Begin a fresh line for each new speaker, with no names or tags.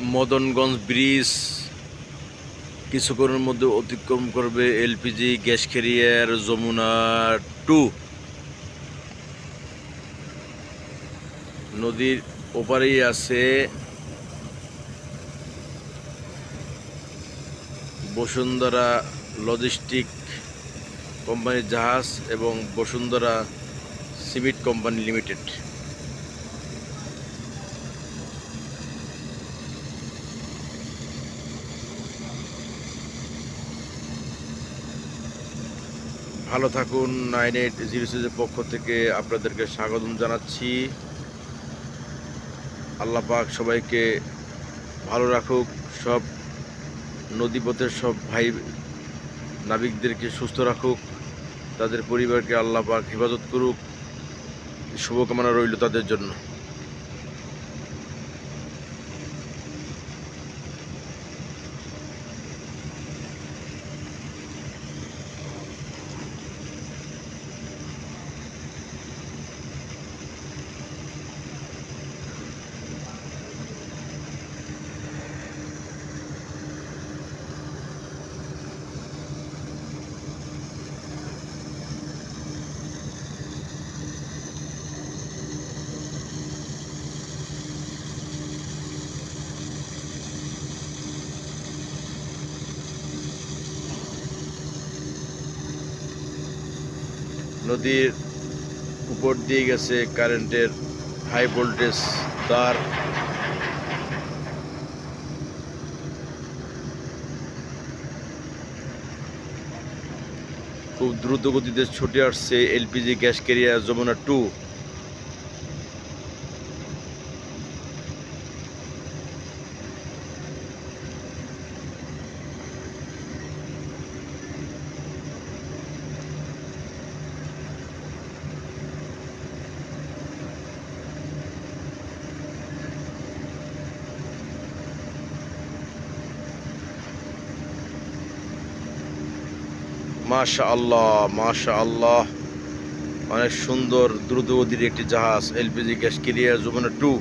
Madanganj bridge, কিছুক্ষণের মধ্যে অতিক্রম করবে LPG gas carrier Jamuna two. নদীর ওপারেই আছে বসুন্ধরা লজিস্টিক কোম্পানির জাহাজ এবং বসুন্ধরা সিমেন্ট কোম্পানি লিমিটেড। ভালো থাকুন নাইন এইট জিরো সিক্সের পক্ষ থেকে আপনাদেরকে স্বাগতম জানাচ্ছি। আল্লাহ পাক সবাইকে ভালো রাখুক, সব নদীপথের সব ভাই নাবিকদেরকে সুস্থ রাখুক, তাদের পরিবারকে আল্লাহ পাক হেফাজত করুক, শুভকামনা রইল তাদের জন্য। নদীর উপর দিয়ে গেছে কারেন্টের হাই ভোল্টেজ তার। খুব দ্রুত গতিতে ছুটে আসছে LPG gas carrier Jamuna two. মাশা আল্লাহ মাশা আল্লাহ অনেক সুন্দর দ্রুতগতির একটি জাহাজ LPG gas carrier Jamuna two.